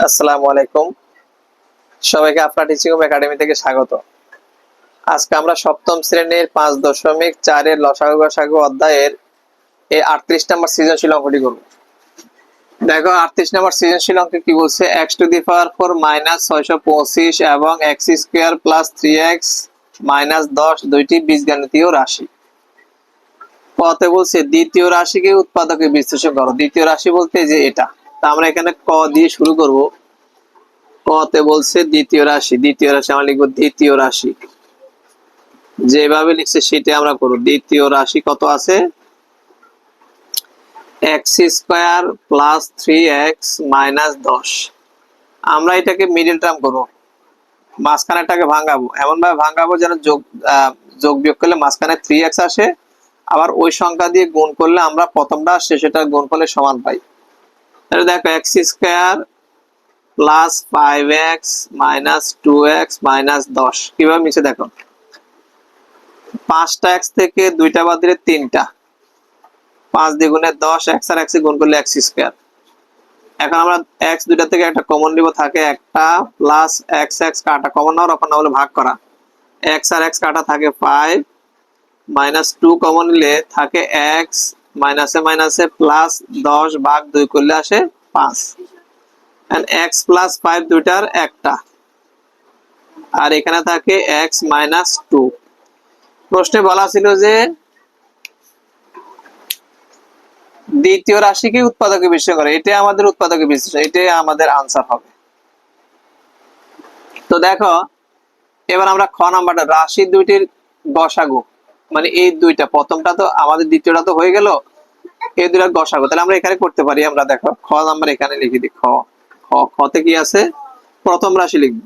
আসসালামু আলাইকুম। সবাইকে আপনার টিচিং একাডেমি থেকে স্বাগত। আজকে আমরা সপ্তম শ্রেণির পাঁচ দশমিক চারের লসাগু গসাগু অধ্যায়ের এই আটত্রিশ নম্বর সৃজনশীল অঙ্কটি করব। দেখো, আটত্রিশ নম্বর সৃজনশীল অঙ্কে কি বলছে? X to the power four minus ছয়শো পঁচিশ এবং x square plus three x minus দশ দুইটি বীজগণিতীয় রাশি। পথে বলছে দ্বিতীয় রাশিকে উৎপাদকে বিশ্লেষণ করো। দ্বিতীয় রাশি বলতে যে এটা। তা আমরা এখানে ক দিয়ে শুরু করব। কতে বলছে দ্বিতীয় রাশি। দ্বিতীয় রাশি আমরা লিখব দ্বিতীয় রাশি। যেভাবে লিখছে সেটা আমরা করব। দ্বিতীয় রাশি কত আছে? X square plus three x minus দশ। আমরা এটাকে মিডিল টার্ম করব। মাঝখানেটাকে ভাঙাবো। এমনভাবে ভাঙাবো যেন যোগ যোগ বিয়োগ করলে মাঝখানে থ্রি এক্স আসে। আবার ওই সংখ্যা দিয়ে গুণ করলে আমরা প্রথমটা সেটা গুণ করলে সমান পাই। তাহলে দেখো x square plus five x minus two x minus দশ। কীভাবে মিশে দেখো? পাঁচটা এক্স থেকে দুইটা বাদ দিলে তিনটা। পাঁচ দ্বিগুণে দশ এক্স আর এক্স গুণ করলে এক্স স্কোয়ার এখন আমরা এক্স দুইটা থেকে একটা কমন নিব, থাকে একটা প্লাস এক্স এক্স কাটা। কমন নেওয়ার অপর না, হলে ভাগ করা। এক্স আর এক্স কাটা থাকে ফাইভ মাইনাস টু কমন নিলে থাকে এক্স মাইনাসে মাইনাসে প্লাস দশ ভাগ দুই করলে আসে পাঁচ। এক্স প্লাস ফাইভ দুইটার একটা। আর এখানে থাকে এক্স মাইনাস টু প্রশ্নে বলা ছিল যে দ্বিতীয় রাশিকে উৎপাদকে বিশ্লেষণ করে? এটাই আমাদের উৎপাদকে বিশ্লেষণ, এটাই আমাদের আনসার হবে। তো দেখো, এবার আমরা খ নাম্বারটা, রাশি দুইটির গসাগু। মানে এই দুইটা, প্রথমটা তো আমাদের, দ্বিতীয়টা তো হয়ে গেল, এই দুইটা গসাগু। তাহলে আমরা এখানে করতে পারি, আমরা দেখো, খ নাম্বার এখানে লিখে দিই, খ খ, খতে কি আছে? প্রথম রাশি লিখব।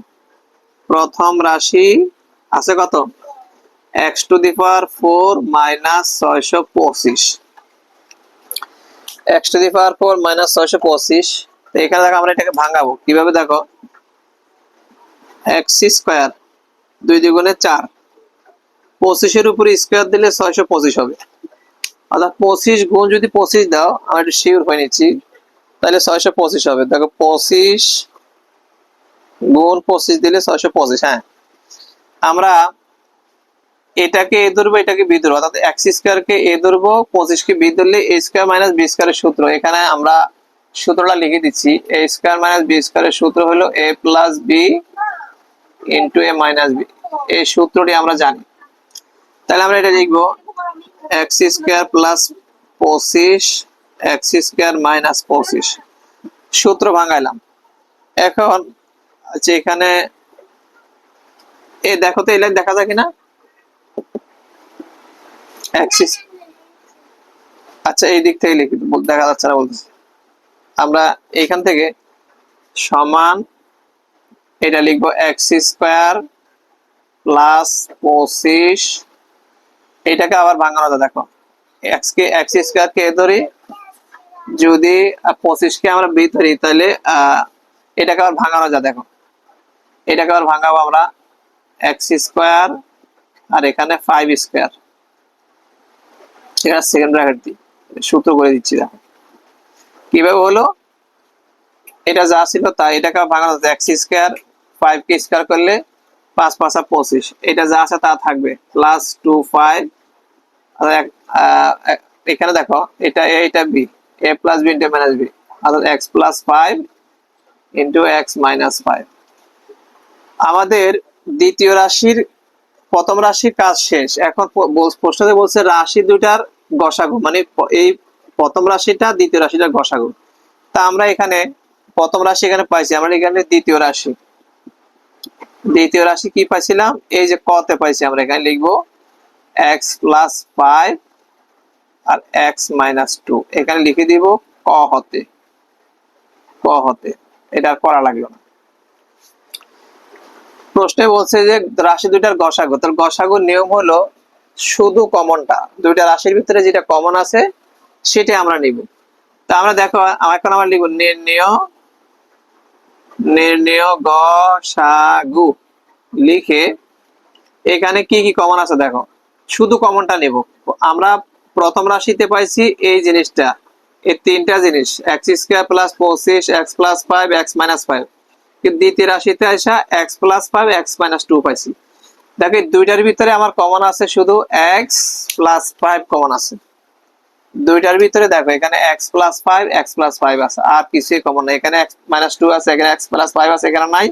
প্রথম রাশি আছে কত? X to the power four minus ছয়শো পঁচিশ। X to the power four minus ছয়শো পঁচিশ। তো এখানে দেখো আমরা এটাকে ভাঙাবো। কীভাবে দেখো? এক্স স্কোয়ার দুই দ্বিগুণে চার। পঁচিশের উপরে স্কোয়ার দিলে ছয়শো পঁচিশ হবে। অর্থাৎ পঁচিশ গুণ যদি পঁচিশ দাও, আমি শিওর হয়ে নিচ্ছি, তাহলে ছয়শো পঁচিশ হবে। দেখো, পঁচিশ গুণ পঁচিশ দিলে ছয়শো পঁচিশ হ্যাঁ। আমরা এটাকে এ ধরবো, এটাকে বি ধরবো। অর্থাৎ এক্স স্কোয়ারকে এ ধরবো, পঁচিশকে বি ধরলে এ স্কোয়ার মাইনাস বি স্কোয়ারের সূত্র। এখানে আমরা সূত্রটা লিখে দিচ্ছি। এ স্কোয়ার মাইনাস বি স্কোয়ারের সূত্র হলো a plus b into a minus b এই সূত্রটি আমরা জানি। তাহলে আমরা এটা লিখব এক্স স্কোয়ার প্লাস পঁচিশ এক্স স্কোয়ার মাইনাস পঁচিশ। সূত্র ভাঙাইলাম। এখন আচ্ছা এখানে এ দেখো তো, এই লাইন দেখা যায় কিনা? অ্যাক্সিস আচ্ছা এই দিক থেকে লিখি, দেখা যাচ্ছে না বলতেছি। আমরা এইখান থেকে সমান এটা লিখব এক্স স্কোয়ার প্লাস পঁচিশ এটাকে আবার ভাঙানো যায়, দেখো। এক্স কে স্কোয়ার কে ধরি, যদি পঁচিশ কে আমরা বি ধরি, তাহলে এটাকে আবার ভাঙানো যায়, দেখো। এটাকে আবার ভাঙাবো আমরা এক্স স্কোয়ার আর এখানে ফাইভ স্কোয়ার এখানে সেকেন্ড ব্র্যাকেট দিই, সূত্র করে দিচ্ছি, দেখো। কীভাবে হলো? এটা যা ছিল তা এটাকে ভাঙানো যাচ্ছে এক্স স্কোয়ার ফাইভ কে স্কোয়ার করলে পাঁচ পাঁচা পঁচিশ। এটা যা আছে তা থাকবে। প্লাস টু ফাইভ এখানে দেখো, এটা এ এটা b a plus b into minus b অর্থাৎ x plus five into x minus five আমাদের দ্বিতীয় রাশির, প্রথম রাশির কাজ শেষ। এখন প্রশ্নতে বলছে রাশি দুইটার গসাগু মানে এই প্রথম রাশিটা দ্বিতীয় রাশিটার গসাগু। তা আমরা এখানে প্রথম রাশি এখানে পাইছি, আমরা এখানে দ্বিতীয় রাশি। দ্বিতীয় রাশি কি পাইছিলাম? এই যে কতে পাইছি আমরা, এখানে লিখব এক্স প্লাস ফাইভ আর এক্স মাইনাস টু এখানে লিখে দিব ক হতে। ক হতে। এটা করা লাগল না। প্রশ্নে বলছে যে রাশি দুইটার গসাগু। তার গসাগুর নিয়ম হলো শুধু কমনটা। দুইটা রাশির ভিতরে যেটা কমন আছে, সেটাই আমরা নিব। তা আমরা দেখো, এখন আমরা লিখব নির্ণয় নির্ণয় গসাগু লিখে এখানে কি কি কমন আছে দেখো। শুধু কমনটা নেব। আমরা প্রথম রাশিতে পাইছি এই জিনিসটা। এই তিনটা জিনিস এক্স স্কোয়ার প্লাস পঁচিশ x plus five x minus five দ্বিতীয় রাশিতে আসা x plus five x minus two পাইছি। দেখো দুইটার ভিতরে আমার কমন আছে শুধু এক্স প্লাস ফাইভ কমন আছে। দুইটার ভিতরে দেখো, এখানে x plus five x plus five আছে, আর কিছুই কমন নেই এখানে এক্স মাইনাস টু আছে, এখানে এক্স প্লাস ফাইভ আছে, এখানে নাই।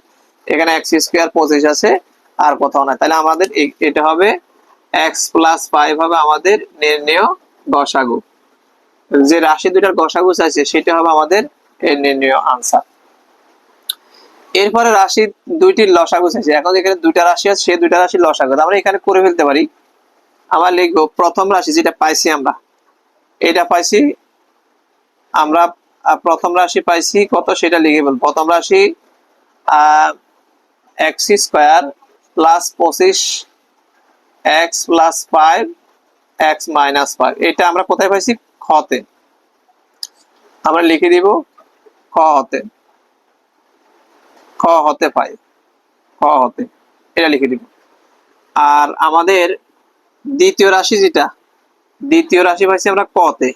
এখানে এক্স স্কোয়ার পঁচিশ আছে, আর কোথাও নাই। তাহলে আমাদের এটা হবে এক্স প্লাস ফাইভ হবে আমাদের নির্ণয় গসাগু। যে রাশি দুইটার গসাগু চাইছে, সেটা হবে আমাদের এর নির্ণয় আনসার এরপরে রাশি দুইটির লসাগু চাইছে। এখন এখানে দুইটা রাশি আছে সেই দুইটা রাশির লসাগু। আমরা এখানে করে ফেলতে পারি। আমরা লিখব, প্রথম রাশি যেটা পাইছি আমরা এটা পাইছি। আমরা প্রথম রাশি পাইছি, কত সেটা লিখে বল প্রথম রাশি এক্স স্কোয়ার প্লাস পঁচিশ, x plus five, x minus five. এটা আমরা কোথায় পাইছি? খতে। আমরা লিখে দিব খ হতে খ হতে পাই। খ হতে এটা লিখে দিব। আর আমাদের দ্বিতীয় রাশি যেটা দ্বিতীয় রাশি পাইছি আমরা কতে।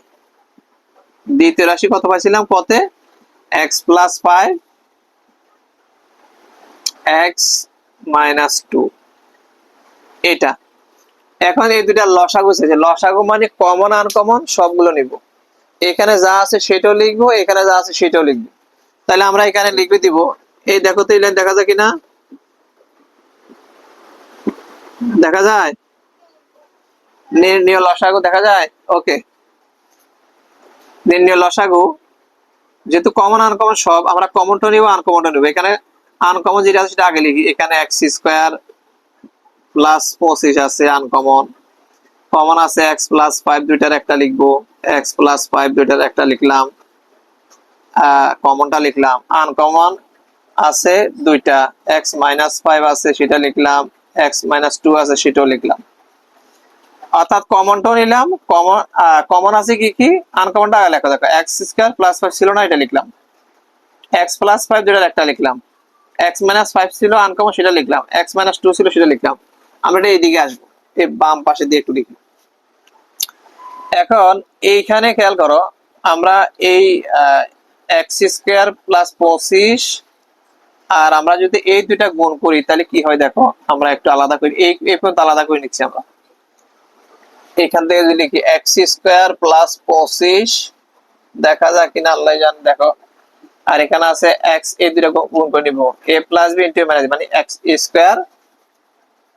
দ্বিতীয় রাশি কত পাইছিলাম? কতে? X plus five x minus two এটা। এখন এই দুটা লসাগু আছে লসাগু মানে কমন আনকমন সবগুলো নিব। এখানে যা আছে সেটাও লিখব, এখানে যা আছে সেটাও লিখব। তাহলে আমরা এখানে লিখবে দিব। এই দেখো তো দেখা যায় কিনা? দেখা যায়? নির্ণয় লসাগু, দেখা যায়? ওকে নির্ণয় লসাগু। যেহেতু কমন আনকমন সব, আমরা কমনটা নিব আনকমনটা নিব। এখানে আনকমন যেটা আছে, সেটা আগে লিখি। এখানে এক্স স্কোয়ার প্লাস পঁচিশ আছে আনকমন কমন আছে এক্স প্লাস ফাইভ দুইটার একটা লিখব। এক্স প্লাস ফাইভ দুইটার একটা লিখলাম। কমনটা লিখলাম। আনকমন আছে, দুইটা। এক্স মাইনাস ফাইভ আছে, সেটা লিখলাম। এক্স মাইনাস টু আছে, সেটাও লিখলাম। অর্থাৎ কমনটাও নিলাম কমন কমন আছে কি কি? আনকমনটা আগে লেখা, দেখো এক্স স্কোয়ার প্লাস ফাইভ ছিল না, এটা লিখলাম। এক্স প্লাস ফাইভ দুইটার একটা লিখলাম। এক্স মাইনাস ফাইভ ছিল আনকমন সেটা লিখলাম। এক্স মাইনাস টু ছিল, সেটা লিখলাম। আমরা এটা এইদিকে আসব, এই বাম পাশে দিয়ে একটু লিখি এখন এইখানে খেয়াল করো, আমরা এই এক্স স্কোয়ার প্লাস পঁচিশ, আর আমরা যদি এই দুইটা গুণ করি, তাহলে কি হয় দেখো, আমরা একটু আলাদা করি এই পর্যন্ত আলাদা করে নিচ্ছি আমরা। এখান থেকে যদি লিখি এক্স স্কোয়ার প্লাস পঁচিশ, দেখা যাক কিনা, আল্লাহ জান, দেখো। আর এখানে আছে এক্স এই দুইটা গু- গুণ করে নিব। A plus b into minus মানে x square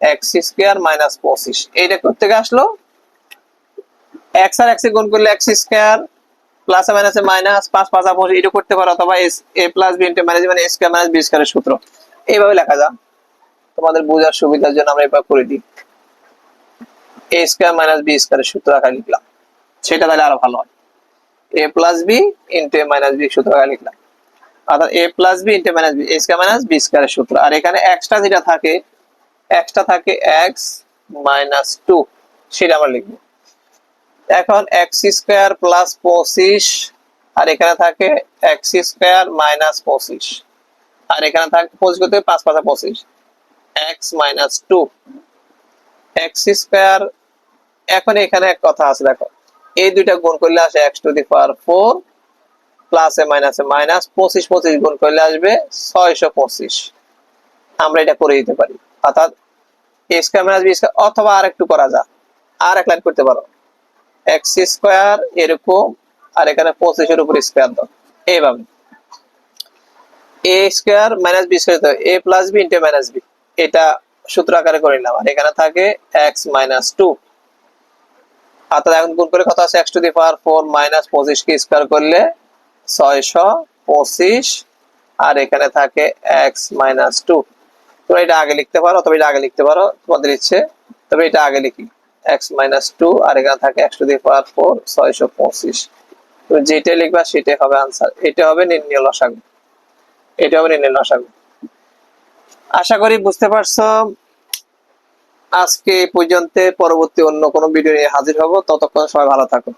x square minus পঁচিশ। এইটা করতে আসলো? এক্স আর এক্স এ গুণ করলে x square plus minus minus পাঁচ পাঁচ পঁচিশ এটা করতে পারো, অথবা a plus b into minus মানে স্কোয়ার মাইনাস বি স্কোয়ারের সূত্র। এইভাবে লেখা যায় তোমাদের বোঝার সুবিধার জন্য আমরা এবার করে দিই। এ স্কোয়ার মাইনাস বি স্কোয়ারের সূত্র আঁকা লিখলাম। সেটা তাহলে আরও ভালো হয়। A plus b into a minus b সূত্র আঁকা লিখলাম। অর্থাৎ a plus b into minus b square minus b স্কোয়ারের সূত্র। আর এখানে এক্সট্রা যেটা থাকে এক্সট্রা থাকে এক্স মাইনাস টু সেটা আমরা লিখব। এখন এক্স স্কোয়ার প্লাস পঁচিশ, আর এখানে থাকে এক্স স্কোয়ার মাইনাস পঁচিশ। আর এখানে থাকে, পঁচিশ করতে পাঁচ পাঁচা পঁচিশ। X minus two x square এখন এখানে এক কথা আছে, দেখো। এই দুইটা গুণ করলে আসে x to the power four প্লাসে মাইনাসে মাইনাস পঁচিশ পঁচিশ গুণ করলে আসবে ছয়শো পঁচিশ। আমরা এটা করে দিতে পারি। অর্থাৎ স্কোয়ার মাইনাস বি স্কোয়ার অথবা আর একটু করা যায় আর এক লাইন করতে পারো। এক্স স্কোয়ার এরকম, আর এখানে পঁচিশের উপর স্কোয়ার দাও। এইভাবে। A square minus b square a plus b into minus b এটা সূত্র আকারে করে নিলাম। আর এখানে থাকে এক্স মাইনাস টু অর্থাৎ এখন গুণ করে কত আছে? X to the power four minus পঁচিশ কে স্কোয়ার করলে ছয়শো পঁচিশ। আর এখানে থাকে এক্স মাইনাস টু তোমরা এটা আগে লিখতে পারো তবে এটা আগে লিখতে পারো, তোমাদের ইচ্ছে। তবে এটা আগে লিখি। এক্স মাইনাস টু আর এখানে থাকে x to the power four ছয়শো পঁচিশ। তো যেটা লিখবা, সেটাই হবে আনসার এটা হবে নির্ণয় লসাগু। এটা হবে নির্ণয় লসাগু। আশা করি বুঝতে পারছ। আজকে পর্যন্ত পরবর্তী অন্য কোনো ভিডিও নিয়ে হাজির হব। ততক্ষণ সবাই ভালো থাকো